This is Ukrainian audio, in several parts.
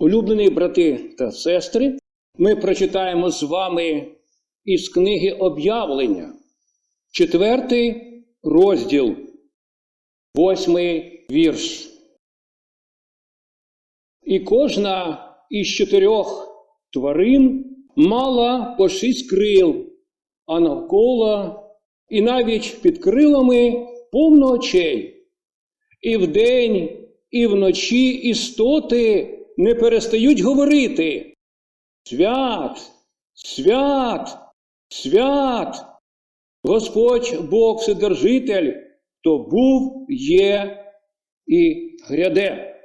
Улюблені брати та сестри, ми прочитаємо з вами із книги об'явлення, четвертий розділ, восьмий вірш. І кожна із чотирьох тварин мала по шість крил, а навколо і навіть під крилами повно очей. І вдень, і вночі істоти не перестають говорити. Свят, свят, свят, Господь Бог Вседержитель, хто був, є і гряде.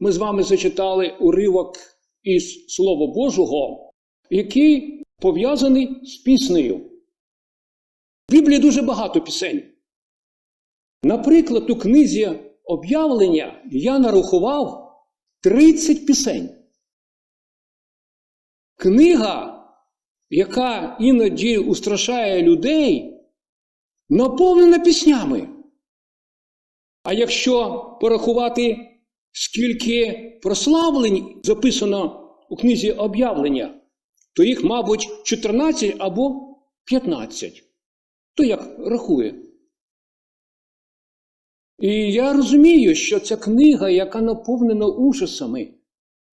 Ми з вами зачитали уривок із Слова Божого, який пов'язаний з піснею. В Біблії дуже багато пісень. Наприклад, у книзі об'явлення я нарахував 30 пісень. Книга, яка іноді устрашає людей, наповнена піснями. А якщо порахувати, скільки прославлень записано у книзі об'явлення, то їх, мабуть, 14 або 15. То як рахує? І я розумію, що ця книга, яка наповнена ужасами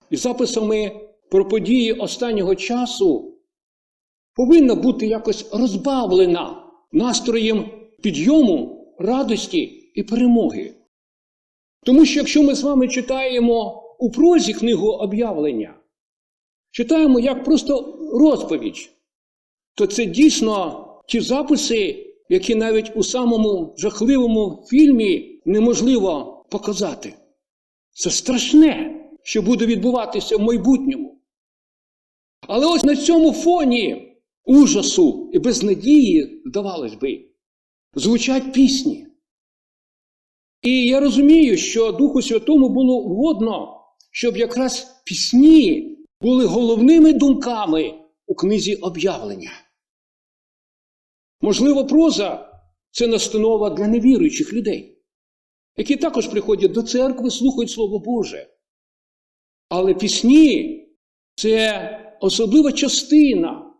і записами про події останнього часу, повинна бути якось розбавлена настроєм підйому, радості і перемоги. Тому що якщо ми з вами читаємо у прозі книгу об'явлення, читаємо як просто розповідь, то це дійсно ті записи, які навіть у самому жахливому фільмі неможливо показати. Це страшне, що буде відбуватися в майбутньому. Але ось на цьому фоні ужасу і безнадії, здавалось би, звучать пісні. І я розумію, що Духу Святому було угодно, щоб якраз пісні були головними думками у книзі об'явлення. Можливо, проза це настанова для невіруючих людей, які також приходять до церкви, слухають Слово Боже. Але пісні це особлива частина,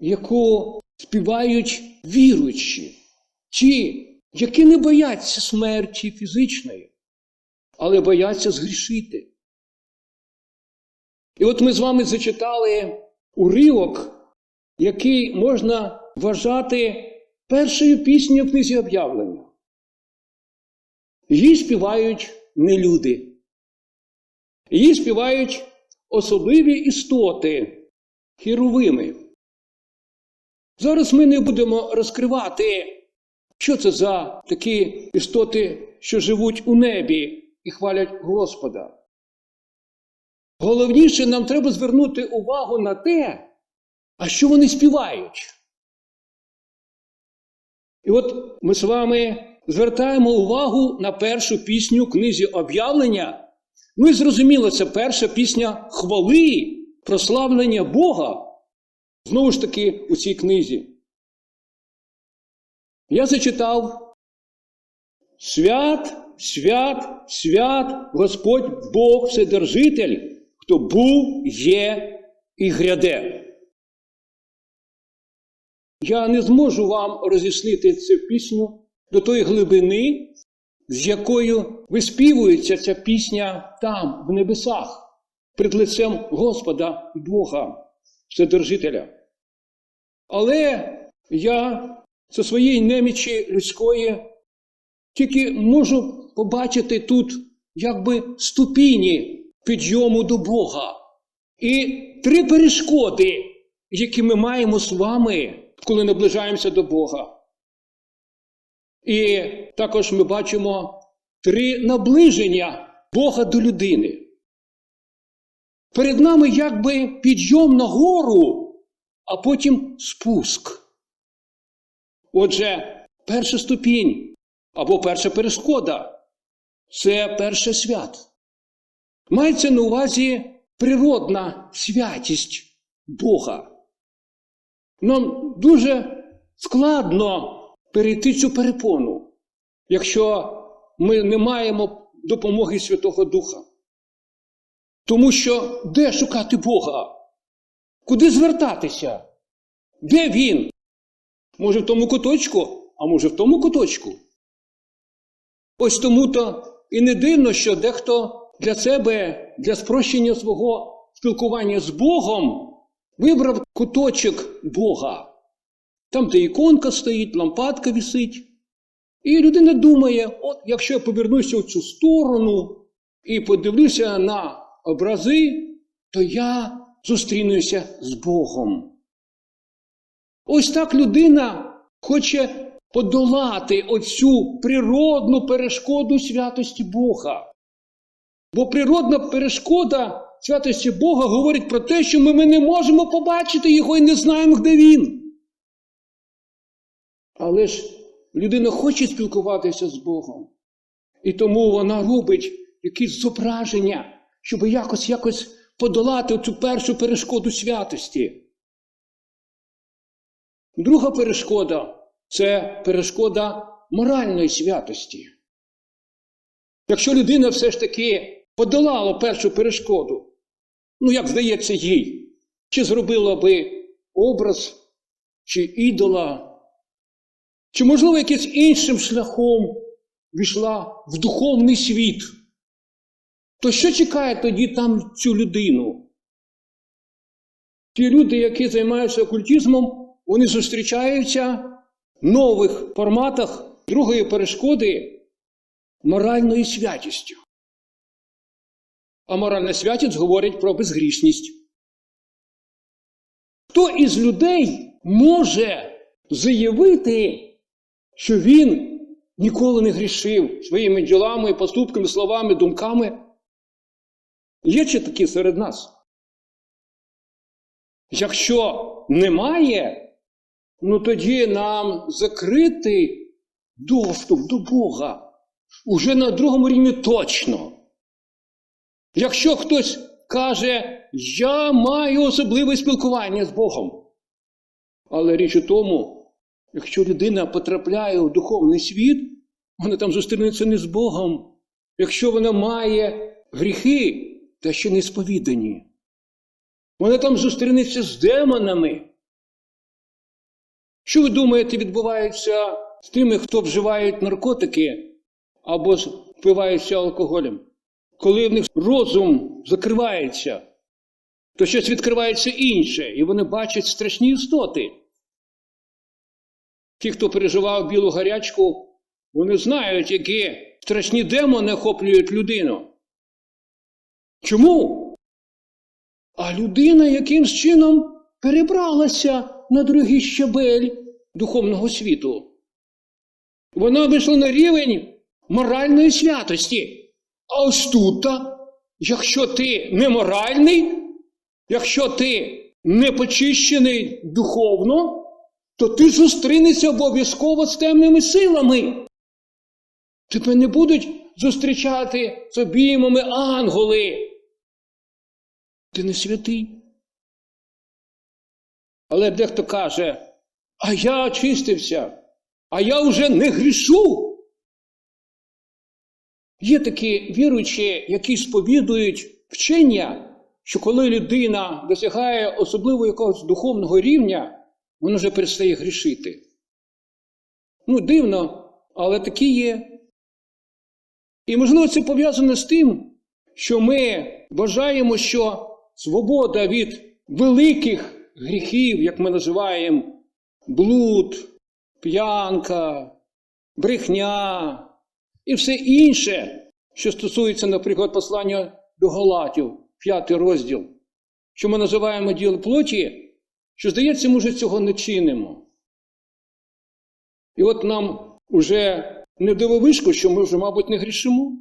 яку співають віруючі, ті, які не бояться смерті фізичної, але бояться згрішити. І от ми з вами зачитали уривок, який можна вважати першою піснею в книзі об'явлення. Її співають не люди. Її співають особливі істоти, хіровими. Зараз ми не будемо розкривати, що це за такі істоти, що живуть у небі і хвалять Господа. Головніше нам треба звернути увагу на те, а що вони співають. І от ми з вами звертаємо увагу на першу пісню книзі об'явлення. Ну і зрозуміло, це перша пісня хвали, прославлення Бога. Знову ж таки, у цій книзі. Я зачитав свят, свят, свят, Господь Бог Вседержитель, хто був, є і гряде. Я не зможу вам роз'яснити цю пісню до тої глибини, з якою виспівується ця пісня там, в небесах, перед лицем Господа Бога, Вседержителя. Але я зі своєї немічі людської тільки можу побачити тут якби ступіні підйому до Бога. І три перешкоди, які ми маємо з вами, коли наближаємося до Бога. І також ми бачимо три наближення Бога до людини. Перед нами якби підйом на гору, а потім спуск. Отже, перша ступінь або перша перешкода це перше свят. Мається на увазі природна святість Бога. Нам дуже складно перейти цю перепону, якщо ми не маємо допомоги Святого Духа. Тому що де шукати Бога? Куди звертатися? Де він? Може, в тому куточку, а може, в тому куточку. Ось тому то і не дивно, що дехто для себе, для спрощення свого спілкування з Богом, вибрав куточок Бога. Там, де іконка стоїть, лампадка висить. І людина думає: от якщо я повернуся в цю сторону і подивлюся на образи, то я зустрінуся з Богом. Ось так людина хоче подолати оцю природну перешкоду святості Бога. Бо природна перешкода святості Бога говорить про те, що ми, ми не можемо побачити його і не знаємо, де він. Але ж людина хоче спілкуватися з Богом. І тому вона робить якісь зображення, щоб якось якось подолати цю першу перешкоду святості. Друга перешкода це перешкода моральної святості. Якщо людина все ж таки подолала першу перешкоду, ну як здається їй, чи зробила би образ, чи ідола, чи, можливо, якимсь іншим шляхом війшла в духовний світ, то що чекає тоді там цю людину? Ті люди, які займаються окультизмом, вони зустрічаються в нових форматах другої перешкоди моральною святістю. А моральна святість говорить про безгрішність. Хто із людей може заявити, що він ніколи не грішив своїми ділами, поступками, словами, думками? Є чи такі серед нас? Якщо немає, ну тоді нам закритий доступ до Бога уже на другому рівні точно. Якщо хтось каже, я маю особливе спілкування з Богом. Але річ у тому, якщо людина потрапляє у духовний світ, вона там зустрінеться не з Богом. Якщо вона має гріхи, та ще не сповідані. Вона там зустрінеться з демонами. Що ви думаєте, відбувається з тими, хто вживають наркотики або впиваються алкоголем? Коли в них розум закривається, то щось відкривається інше, і вони бачать страшні істоти. Ті, хто переживав білу гарячку, вони знають, які страшні демони охоплюють людину. Чому? А людина якимсь чином перебралася на другий щабель духовного світу. Вона вийшла на рівень моральної святості. А ось тут, якщо ти не моральний, якщо ти не почищений духовно, то ти зустрінешся обов'язково з темними силами. Тебе не будуть зустрічати з обіймами ангели. Ти не святий. Але дехто каже, а я очистився, а я вже не грішу. Є такі віруючі, які сповідують вчення, що коли людина досягає особливо якогось духовного рівня, вона вже перестає грішити. Ну, дивно, але такі є. І, можливо, це пов'язано з тим, що ми вважаємо, що свобода від великих гріхів, як ми називаємо блуд, п'янка, брехня і все інше, що стосується, наприклад, послання до Галатів, п'ятий розділ, що ми називаємо діло плоті, що, здається, ми вже цього не чинимо. І от нам уже не дивовишко, що ми вже, мабуть, не грішимо.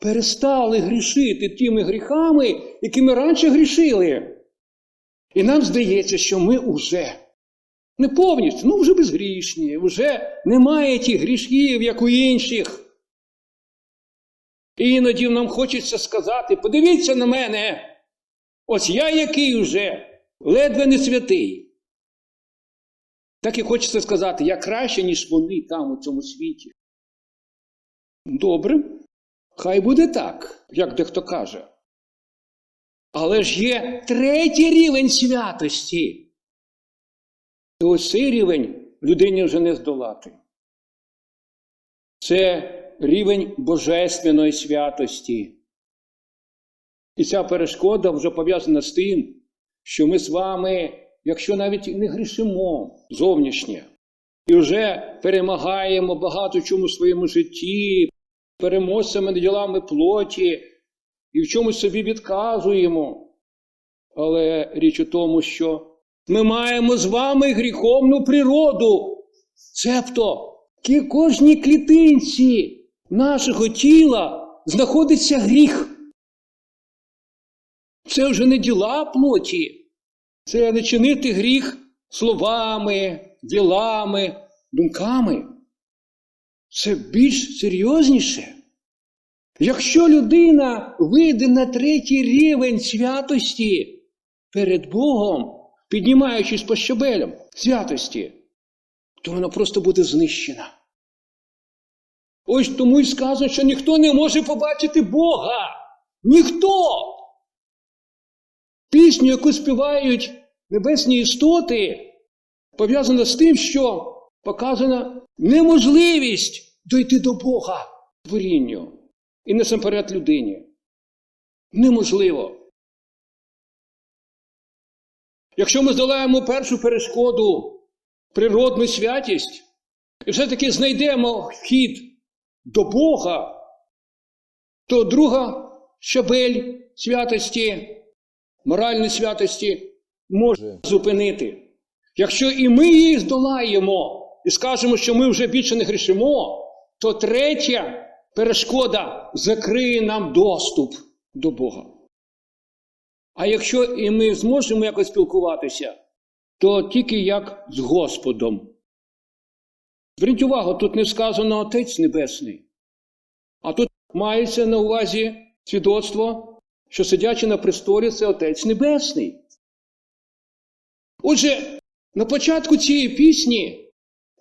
Перестали грішити тими гріхами, якими раніше грішили. І нам здається, що ми вже не повністю, ну вже безгрішні, вже немає тих грішків, як у інших. І іноді нам хочеться сказати: подивіться на мене, ось я який вже, ледве не святий. Так і хочеться сказати, я краще, ніж вони там у цьому світі. Добре, хай буде так, як дехто каже. Але ж є третій рівень святості. То ось цей рівень людині вже не здолати. Це рівень божественної святості. І ця перешкода вже пов'язана з тим, що ми з вами, якщо навіть не грішимо зовнішнє, і вже перемагаємо багато чому в своєму житті, переможцями над ділами плоті, і в чомусь собі відказуємо. Але річ у тому, що ми маємо з вами гріховну природу, цебто в кожній клітинці нашого тіла знаходиться гріх. Це вже не діла плоті, це не чинити гріх словами, ділами, думками. Це більш серйозніше. Якщо людина вийде на третій рівень святості перед Богом, піднімаючись по щабелям святості, то вона просто буде знищена. Ось тому й сказано, що ніхто не може побачити Бога. Ніхто. Пісню, яку співають небесні істоти, пов'язана з тим, що показана неможливість дойти до Бога творінню і насамперед людині. Неможливо. Якщо ми здолаємо першу перешкоду, природну святість, і все-таки знайдемо вхід до Бога, то друга щабель святості, моральної святості може зупинити. Якщо і ми її здолаємо і скажемо, що ми вже більше не грішимо, то третя перешкода закриє нам доступ до Бога. А якщо і ми зможемо якось спілкуватися, то тільки як з Господом. Зверніть увагу, тут не сказано Отець Небесний, а тут мається на увазі свідоцтво, що сидячи на престолі, це Отець Небесний. Отже, на початку цієї пісні,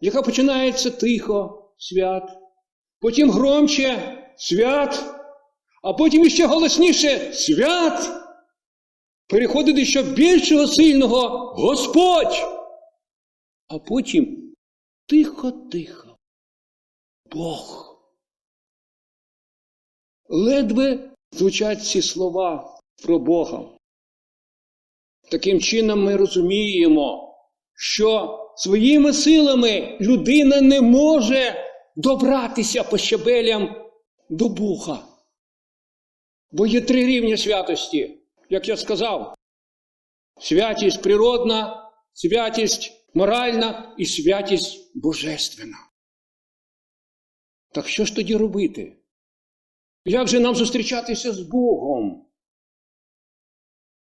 яка починається тихо, свят, потім громче свят, а потім іще голосніше свят, переходить до ще більшого сильного Господь, а потім тихо-тихо. Бог. Ледве звучать ці слова про Бога. Таким чином ми розуміємо, що своїми силами людина не може добратися по щабелям до Бога. Бо є три рівні святості, як я сказав: святість природна, святість моральна і святість божественна. Так що ж тоді робити? Як же нам зустрічатися з Богом?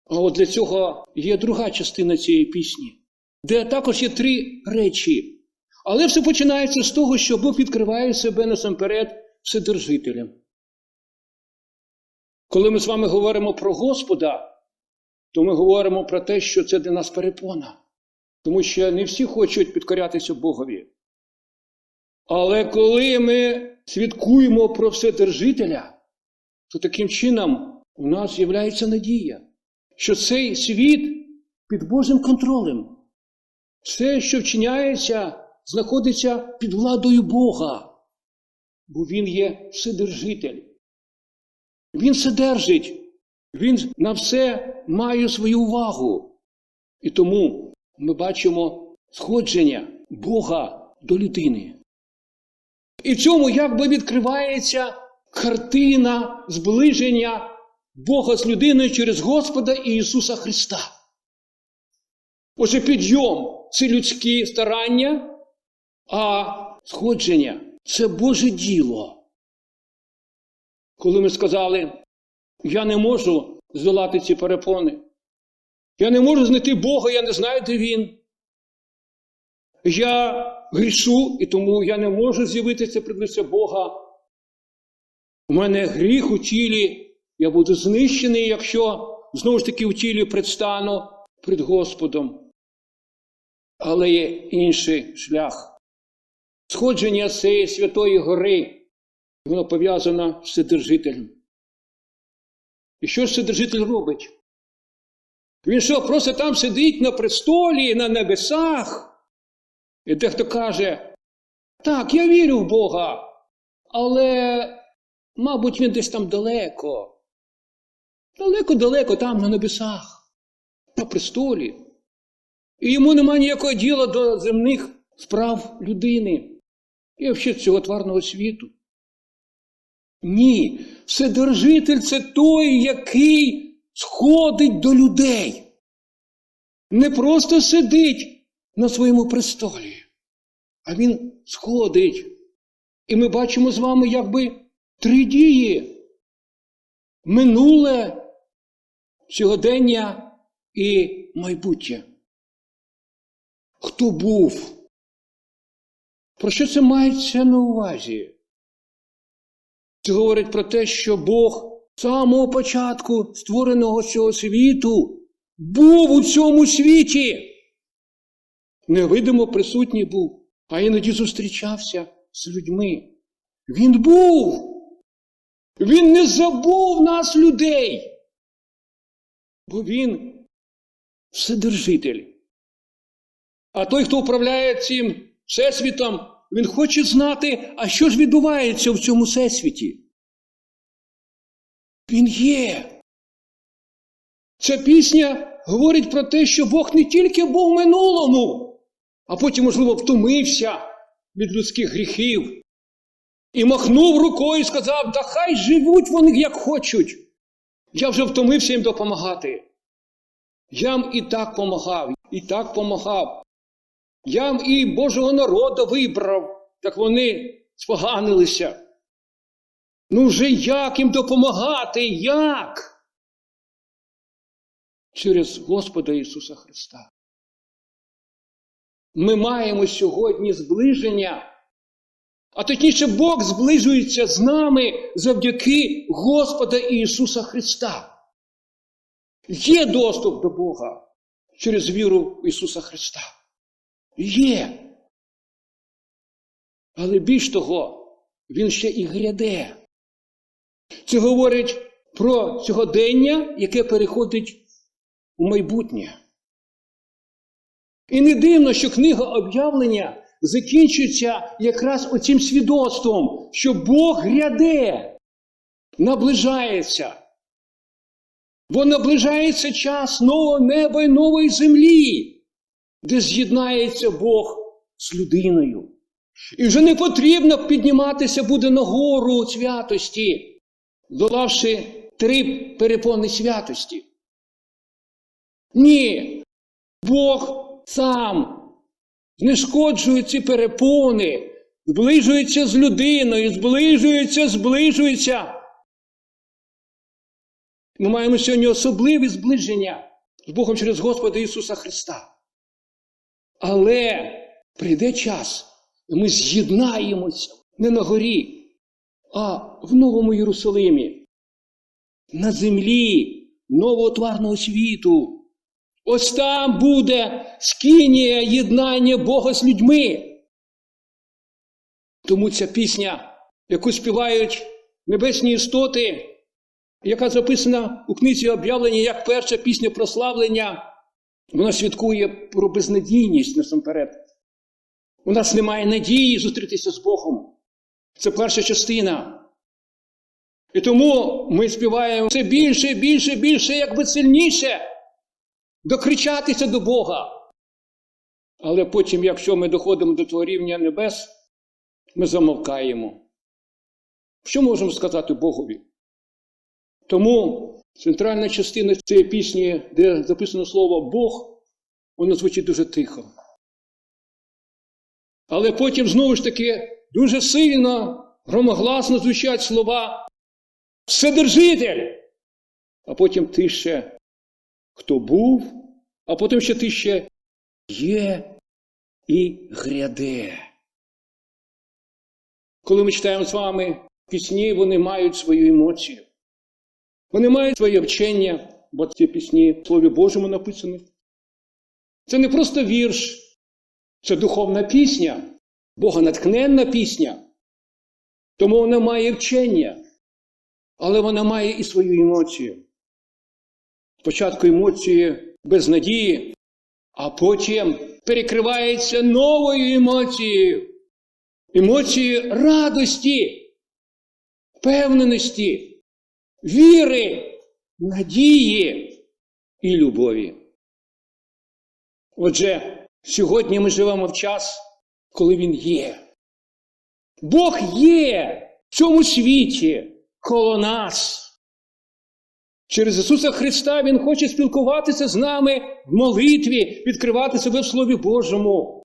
А от для цього є друга частина цієї пісні, де також є три речі. Але все починається з того, що Бог відкриває себе насамперед Вседержителем. Коли ми з вами говоримо про Господа, то ми говоримо про те, що це для нас перепона. Тому що не всі хочуть підкорятися Богові. Але коли ми свідкуємо про Вседержителя, то таким чином у нас з'являється надія, що цей світ під Божим контролем. Все, що вчиняється, знаходиться під владою Бога, бо Він є Вседержитель. Він все держить, Він на все має свою увагу. І тому ми бачимо сходження Бога до людини. І в цьому якби відкривається картина зближення Бога з людиною через Господа і Ісуса Христа. Отже, підйом це людські старання, а сходження це Боже діло. Коли ми сказали, я не можу здолати ці перепони, я не можу знайти Бога, я не знаю, де Він. Я грішу, і тому я не можу з'явитися пред лице Бога. У мене гріх у тілі, я буду знищений, якщо знову ж таки у тілі предстану перед Господом. Але є інший шлях. Сходження цієї Святої Гори, воно пов'язано з Вседержителем. І що ж Вседержитель робить? Він що, просто там сидить на престолі, на небесах? І дехто каже, так, я вірю в Бога, але, мабуть, він десь там далеко. Далеко-далеко там на небесах, на престолі. І йому немає ніякого діла до земних справ людини і взагалі цього тварного світу. Ні, Вседержитель це той, який сходить до людей. Не просто сидить на своєму престолі, а він сходить. І ми бачимо з вами якби три дії: минуле, сьогодення і майбутнє. Хто був? Про що це мається на увазі? Це говорить про те, що Бог з самого початку створеного цього світу був у цьому світі. Невидимо присутній був, а іноді зустрічався з людьми. Він був. Він не забув нас, людей. Бо він вседержитель. А той, хто управляє цим всесвітом, він хоче знати, а що ж відбувається в цьому всесвіті. Він є. Ця пісня говорить про те, що Бог не тільки був минулому, а потім, можливо, втомився від людських гріхів і махнув рукою і сказав: да хай живуть вони як хочуть. Я вже втомився їм допомагати. Я їм і так помагав, і так помагав. Я їм і Божого народу вибрав, так вони споганилися. Ну вже як їм допомагати? Як? Через Господа Ісуса Христа. Ми маємо сьогодні зближення, а точніше, Бог зближується з нами завдяки Господа Ісуса Христа. Є доступ до Бога через віру в Ісуса Христа. Є. Але більш того, Він ще і гряде. Це говорить про сьогодення, яке переходить у майбутнє. І не дивно, що книга об'явлення закінчується якраз оцим свідоцтвом, що Бог гряде, наближається. Бо наближається час нового неба і нової землі, де з'єднається Бог з людиною. І вже не потрібно підніматися буде на гору святості, долавши три перепони святості. Ні, Бог сам знешкоджує перепони, зближується з людиною, зближується, зближується. Ми маємо сьогодні особливе зближення з Богом через Господа Ісуса Христа. Але прийде час, і ми з'єднаємося не на горі, а в Новому Єрусалимі, на землі нового тварного світу. Ось там буде скинія єднання Бога з людьми. Тому ця пісня, яку співають небесні істоти, яка записана у книзі об'явлення як перша пісня прославлення, вона свідкує про безнадійність насамперед. У нас немає надії зустрітися з Богом. Це перша частина. І тому ми співаємо все більше, більше, більше, якби сильніше докричатися до Бога. Але потім, якщо ми доходимо до того рівня небес, ми замовкаємо. Що можемо сказати Богові? Тому центральна частина цієї пісні, де записано слово Бог, воно звучить дуже тихо. Але потім знову ж таки дуже сильно, громогласно звучать слова Вседержитель. А потім ти ще хто був, а потім ще ти ще є і гряде. Коли ми читаємо з вами пісні, вони мають свою емоцію. Вони мають своє вчення, бо ці пісні в Слові Божому написані. Це не просто вірш, це духовна пісня, богонатхненна пісня. Тому вона має вчення, але вона має і свою емоцію. Спочатку емоції безнадії, а потім перекривається новою емоцією. Емоцією радості, впевненості, віри, надії і любові. Отже, сьогодні ми живемо в час, коли Він є. Бог є в цьому світі коло нас. Через Ісуса Христа Він хоче спілкуватися з нами в молитві, відкривати себе в Слові Божому.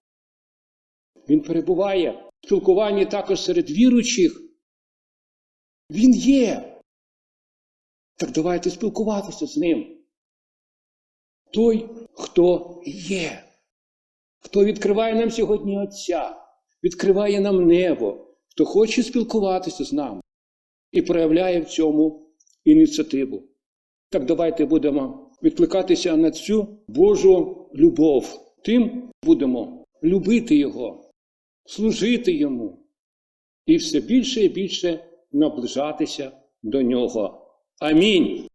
Він перебуває в спілкуванні також серед віруючих. Він є. Так давайте спілкуватися з ним. Той, хто є, хто відкриває нам сьогодні Отця, відкриває нам небо, хто хоче спілкуватися з нами і проявляє в цьому ініціативу. Так давайте будемо відкликатися на цю Божу любов. Тим будемо любити Його, служити Йому і все більше і більше наближатися до Нього. Амінь.